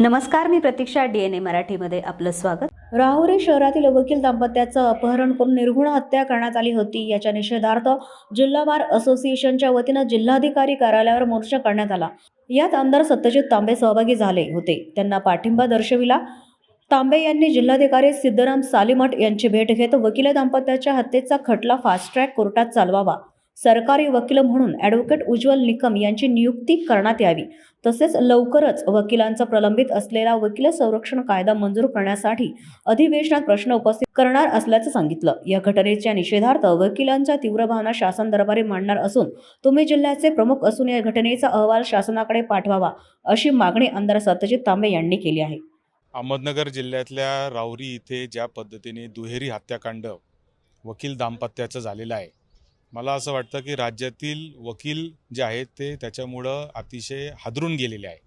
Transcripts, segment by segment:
नमस्कार मी प्रतीक्षा D N ए मराठीमध्ये आपलं स्वागत. राहुरी शहरातील वकील दाम्पत्याचं अपहरण करून निर्गुण हत्या करण्यात आली होती. याच्या निषेधार्थ जिल्हा बार असोसिएशनच्या वतीनं जिल्हाधिकारी कार्यालयावर मोर्चा करण्यात आला. यात आमदार सत्यजित तांबे सहभागी झाले होते. त्यांना पाठिंबा दर्शविला. तांबे यांनी जिल्हाधिकारी सिद्धराम सालीमठ यांची भेट घेत वकील दाम्पत्याच्या हत्येचा खटला फास्ट ट्रॅक कोर्टात चालवावा. सरकारी वकील म्हणून ॲडव्होकेट उज्ज्वल निकम यांची नियुक्ती करण्यात यावी. तसेच लवकरच वकिलांचा प्रलंबित असलेला वकील संरक्षण कायदा मंजूर करण्यासाठी अधिवेशनात प्रश्न उपस्थित करणार असल्याचं सांगितलं. या घटनेच्या निषेधार्थ वकिलांच्या तीव्र भावना शासन दरबारी मांडणार असून तुम्ही जिल्ह्याचे प्रमुख असून या घटनेचा अहवाल शासनाकडे पाठवावा अशी मागणी आमदार सत्यजित तांबे यांनी केली आहे. अहमदनगर जिल्ह्यातल्या रावरी इथे ज्या पद्धतीने दुहेरी हत्याकांड वकील दाम्पत्याचं झालेलं आहे मला असं वाटतं की राज्यातील वकील जे आहेत ते त्याच्यामुळं अतिशय हादरून गेलेले आहे.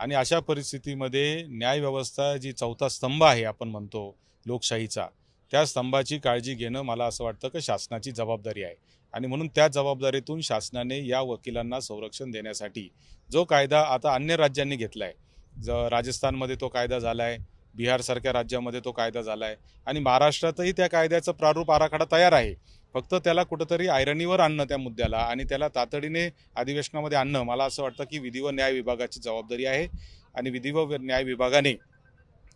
आणि अशा परिस्थितीमध्ये न्यायव्यवस्था जी चौथा स्तंभ आहे आपण म्हणतो लोकशाहीचा त्या स्तंभाची काळजी घेणं मला असं वाटतं की शासनाची जबाबदारी आहे. आणि म्हणून त्या जबाबदारीतून शासनाने या वकिलांना संरक्षण देण्यासाठी जो कायदा आता अन्य राज्यांनी घेतला आहे ज राजस्थानमध्ये तो कायदा झाला आहे बिहारसारख्या राज्यामध्ये तो कायदा झाला आहे आणि महाराष्ट्रातही त्या कायद्याचं प्रारूप आराखडा तयार आहे. फक्त त्याला कुठंतरी आयरणीवर आणणं त्या मुद्द्याला आणि त्याला तातडीने अधिवेशनामध्ये आणणं मला असं वाटतं की विधी व न्याय विभागाची जबाबदारी आहे आणि विधी व न्याय विभागाने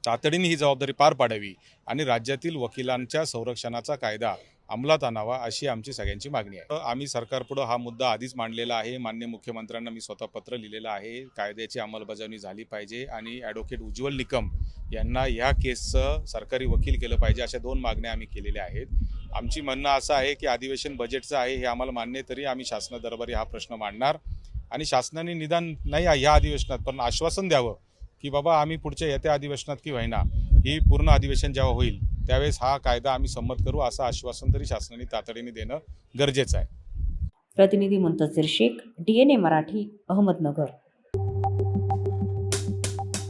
तातडीने ही जबाबदारी पार पाडावी आणि राज्यातील वकिलांच्या संरक्षणाचा कायदा अंमलात आणावा अशी आमची सगळ्यांची मागणी आहे. आम्ही सरकारपुढं हा मुद्दा आधीच मांडलेला आहे. मान्य मुख्यमंत्र्यांना मी स्वतः पत्र लिहिलेलं आहे. कायद्याची अंमलबजावणी झाली पाहिजे आणि ॲडव्होकेट उज्ज्वल निकम यांना ह्या केसचं सरकारी वकील केलं पाहिजे अशा दोन मागण्या आम्ही केलेल्या आहेत. आमची म्हणणं असं आहे की अधिवेशन बजेटचं आहे हे आम्हाला मान्य तरी आम्ही शासना दरबारी हा प्रश्न मांडणार. आणि शासनाने निदान नाही ह्या अधिवेशनात पण आश्वासन द्यावं की बाबा आम्ही पुढच्या येत्या अधिवेशनात की होईना ही पूर्ण अधिवेशन जेव्हा होईल त्यावेळेस हा कायदा आम्ही संमत करू असं आश्वासन तरी शासनाने तातडीने देणं गरजेचं आहे. प्रतिनिधी Muntazir Shaikh D N A Marathi Ahmednagar.